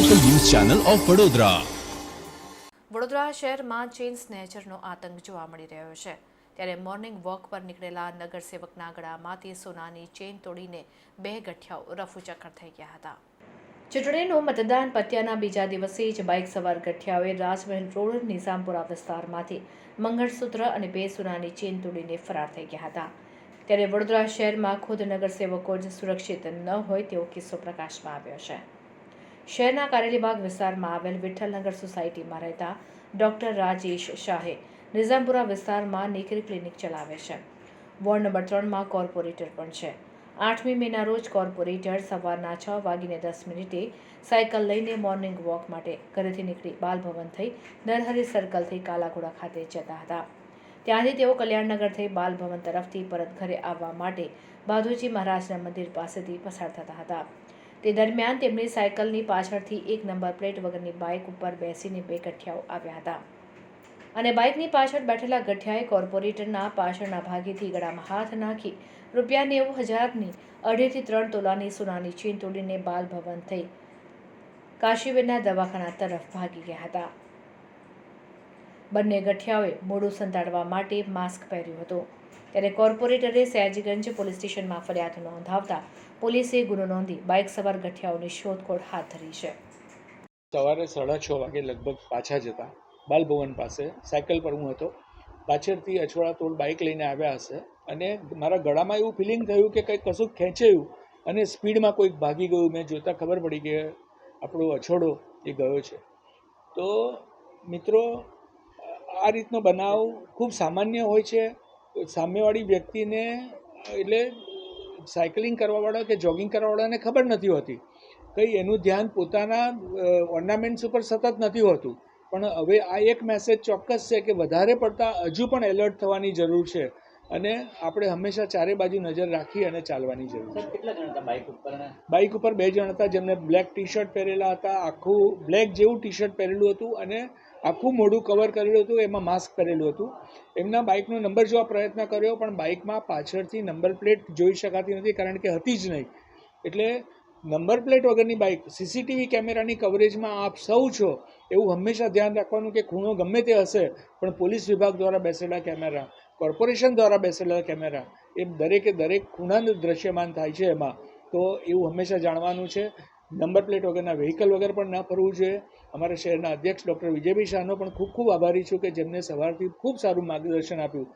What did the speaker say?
Channel of Vadodara Vadodara શહેરમાં chain સ્નેચરનો આતંક જોવા મળી રહ્યો છે. ત્યારે મોર્નિંગ વોક પર નીકળેલા નગરસેવકના ગળામાંથી સોનાની ચેઇન તોડીને બે ગઠિયાઓ રફુચક્કર થઈ ગયા હતા. ચૂંટણીનું મતદાન પત્યાના બીજા દિવસે જ બાઇક સવાર ગઠિયાઓએ રાજમહેલ રોડ નિઝામપુરા વિસ્તારમાંથી મંગળસૂત્ર અને બે સોનાની ચેન તોડીને ફરાર થઈ ગયા હતા. ત્યારે વડોદરા શહેરમાં ખુદ નગરસેવકો જ સુરક્ષિત ન હોય તેવો કિસ્સો પ્રકાશમાં આવ્યો છે. શહેરના કારેલીબાગ વિસ્તારમાં આવેલ વિઠ્ઠલનગર સોસાયટીમાં રહેતા ડૉક્ટર રાજેશ શાહે નિઝામપુરા વિસ્તારમાં નેકરી ક્લિનિક ચલાવે છે. વોર્ડ નંબર ત્રણમાં કોર્પોરેટર પણ છે. આઠમી મેના રોજ કોર્પોરેટર સવારના છ વાગીને દસ મિનિટે સાયકલ લઈને મોર્નિંગ વોક માટે ઘરેથી નીકળી બાલભવન થઈ નરહરી સર્કલથી કાલાઘોડા ખાતે જતા હતા. ત્યાંથી તેઓ કલ્યાણનગર થઈ બાલભવન તરફથી પરત ઘરે આવવા માટે બાધુજી મહારાજના મંદિર પાસેથી પસાર થતા હતા. તે દરમિયાન તેમની સાયકલની પાછળથી એક નંબર પ્લેટ વગરની બાઇક ઉપર બેસીને બે ગઠિયાઓ આવ્યા હતા. અને બાઇકની પાછળ બેઠેલા ગઠિયાએ કોર્પોરેટરના પાછળના ભાગેથી ગળામાં હાથ નાખી રૂપિયા નેવું હજારની અઢીથી ત્રણ તોલાની સોનાની ચીન તોડીને બાલભવન થઈ કાશીબેનના દવાખાના તરફ ભાગી ગયા હતા. બંને ગઠિયાઓએ મોડું સંતાડવા માટે માસ્ક પહેર્યું હતું. ત્યારે કોર્પોરેટરે સયાજીગંજ પોલીસ સ્ટેશનમાં ફરિયાદ નોંધાવતા પોલીસે ગુનો નોંધી બાઇક સવાર ગઠિયાઓની શોધખોળ હાથ ધરી છે. સવારે સાડા છ વાગે લગભગ પાછા જતા બાલભવન પાસે સાયકલ પર હું હતો. પાછળથી અછવાડા તોડ બાઇક લઈને આવ્યા હશે અને મારા ગળામાં એવું ફિલિંગ થયું કે કંઈક કશું ખેંચાયું અને સ્પીડમાં કોઈક ભાગી ગયું. મેં જોતાં ખબર પડી કે આપણો અછોડો એ ગયો છે. તો મિત્રો આ રીતનો બનાવ ખૂબ સામાન્ય હોય છે. સામેવાળી વ્યક્તિને એટલે સાયકલિંગ કરવાવાળા કે જોગિંગ કરવાવાળાને ખબર નથી હોતી. કંઈ એનું ધ્યાન પોતાના ઓર્નામેન્ટ્સ ઉપર સતત નથી હોતું. પણ હવે આ એક મેસેજ ચોક્કસ છે કે વધારે પડતા હજુ પણ એલર્ટ થવાની જરૂર છે. અને આપણે હંમેશા ચારે બાજુ નજર રાખી અને ચાલવાની જરૂર છે. કેટલા બાઇક ઉપર બાઇક ઉપર બે જણ હતા જેમને બ્લેક ટી શર્ટ પહેરેલા હતા આખું બ્લેક જેવું ટી શર્ટ પહેરેલું હતું અને આખું મોઢું કવર કરેલું હતું, એમાં માસ્ક પહેરેલું હતું. એમના બાઇકનો નંબર જોવા પ્રયત્ન કર્યો, પણ બાઇકમાં પાછળથી નંબર પ્લેટ જોઈ શકાતી નથી, કારણ કે હતી જ નહીં. એટલે નંબર પ્લેટ વગરની બાઇક સીસીટીવી કેમેરાની કવરેજમાં આપ સૌ છો, એવું હંમેશા ધ્યાન રાખવાનું કે ખૂણો ગમે તે હશે, પણ પોલીસ વિભાગ દ્વારા બેસેલા કેમેરા કોર્પોરેશન દ્વારા બેસેલા કેમેરા, એ દરેકે દરેક ખૂણાનું દ્રશ્યમાન થાય છે એમાં. તો એવું હંમેશા જાણવાનું છે. નંબર પ્લેટ વગરના વ્હીકલ વગર પણ ના ફરવું જોઈએ. અમારા શહેરના અધ્યક્ષ ડૉક્ટર વિજયભાઈ શાહનો પણ ખૂબ ખૂબ આભારી છું કે જેમને સવારથી ખૂબ સારું માર્ગદર્શન આપ્યું.